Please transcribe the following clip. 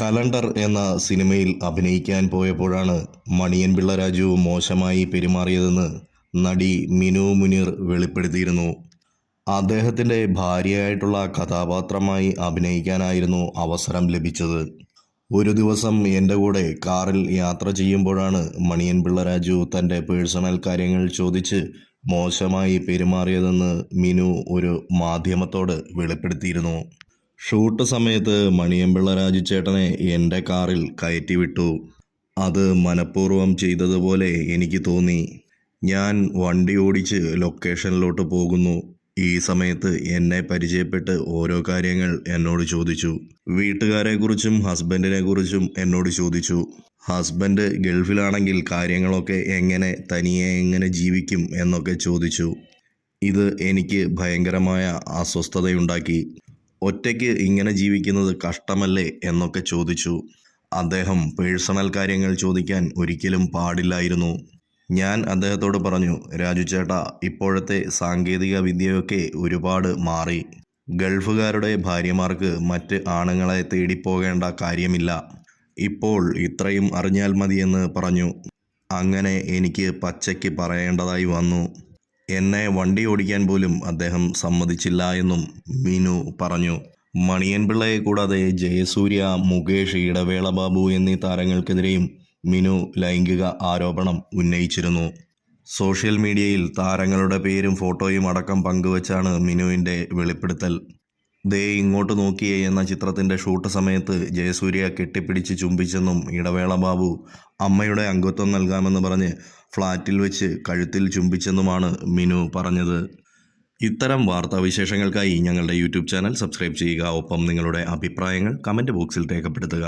Calendar എന്ന സിനിമയിൽ അഭിനയിക്കാൻ പോയപ്പോഴാണ് മണിയൻ പിള്ള രാജു മോശമായി പെരുമാറിയതെന്ന് നടി മിനു മുനീർ വെളിപ്പെടുത്തിയിരുന്നു. അദ്ദേഹത്തിന്റെ ഭാര്യയായിട്ടുള്ള കഥാപാത്രമായി അഭിനയിക്കാനായിരുന്നു അവസരം ലഭിച്ചത്. ഒരു ദിവസം എന്റെ കൂടെ കാറിൽ യാത്ര ചെയ്യുമ്പോഴാണ് മണിയൻ പിള്ള രാജു തന്റെ പേഴ്സണൽ കാര്യങ്ങൾ ചോദിച്ച് മോശമായി പെരുമാറിയതെന്ന് മിനു ഒരു മാധ്യമത്തോട് വെളിപ്പെടുത്തിയിരുന്നു. ഷൂട്ട് സമയത്ത് മണിയമ്പിള്ള രാജു ചേട്ടനെ എന്റെ കാറിൽ കയറ്റി വിട്ടു അത് മനഃപൂർവം ചെയ്തതുപോലെ എനിക്ക് തോന്നി. ഞാൻ വണ്ടി ഓടിച്ച് ലൊക്കേഷനിലോട്ട് പോകുന്നു. ഈ സമയത്ത് എന്നെ പരിചയപ്പെട്ട് ഓരോ കാര്യങ്ങൾ എന്നോട് ചോദിച്ചു. വീട്ടുകാരെക്കുറിച്ചും ഹസ്ബൻഡിനെ കുറിച്ചും എന്നോട് ചോദിച്ചു. ഹസ്ബൻഡ് ഗൾഫിലാണെങ്കിൽ കാര്യങ്ങളൊക്കെ എങ്ങനെ തനിയെ എങ്ങനെ ജീവിക്കും എന്നൊക്കെ ചോദിച്ചു. ഇത് എനിക്ക് ഭയങ്കരമായ അസ്വസ്ഥതയുണ്ടാക്കി. ഒറ്റയ്ക്ക് ഇങ്ങനെ ജീവിക്കുന്നത് കഷ്ടമല്ലേ എന്നൊക്കെ ചോദിച്ചു. അദ്ദേഹം പേഴ്സണൽ കാര്യങ്ങൾ ചോദിക്കാൻ ഒരിക്കലും പാടില്ലായിരുന്നു. ഞാൻ അദ്ദേഹത്തോട് പറഞ്ഞു രാജു ചേട്ടാ ഇപ്പോഴത്തെ സാങ്കേതിക വിദ്യയൊക്കെ ഒരുപാട് മാറി. ഗൾഫുകാരുടെ ഭാര്യമാർക്ക് മറ്റ് ആണുങ്ങളെ തേടിപ്പോകേണ്ട കാര്യമില്ല. ഇപ്പോൾ ഇത്രയും അറിഞ്ഞാൽ മതിയെന്ന് പറഞ്ഞു. അങ്ങനെ എനിക്ക് പച്ചയ്ക്ക് പറയേണ്ടതായി വന്നു. എന്നെ വണ്ടി ഓടിക്കാൻ പോലും അദ്ദേഹം സമ്മതിച്ചില്ല എന്നും മീനു പറഞ്ഞു. മണിയൻപിള്ളയെ കൂടാതെ ജയസൂര്യ മുകേഷ് ഇടവേള ബാബു എന്നീ താരങ്ങൾക്കെതിരെയും മിനു ലൈംഗിക ആരോപണം ഉന്നയിച്ചിരുന്നു. സോഷ്യൽ മീഡിയയിൽ താരങ്ങളുടെ പേരും ഫോട്ടോയും അടക്കം പങ്കുവച്ചാണ് മിനുവിന്റെ വെളിപ്പെടുത്തൽ. ദേ ഇങ്ങോട്ട് നോക്കിയേ എന്ന ചിത്രത്തിന്റെ ഷൂട്ട് സമയത്ത് ജയസൂര്യ കെട്ടിപ്പിടിച്ച് ചുംബിച്ചെന്നും ഇടവേള ബാബു അമ്മയുടെ അംഗത്വം നൽകാമെന്ന് പറഞ്ഞ് ഫ്ളാറ്റിൽ വെച്ച് കഴുത്തിൽ ചുംബിച്ചെന്നുമാണ് മിനു പറഞ്ഞത്. ഇത്തരം വാർത്താ വിശേഷങ്ങൾക്കായി ഞങ്ങളുടെ യൂട്യൂബ് ചാനൽ സബ്സ്ക്രൈബ് ചെയ്യുക. ഒപ്പം നിങ്ങളുടെ അഭിപ്രായങ്ങൾ കമന്റ് ബോക്സിൽ രേഖപ്പെടുത്തുക.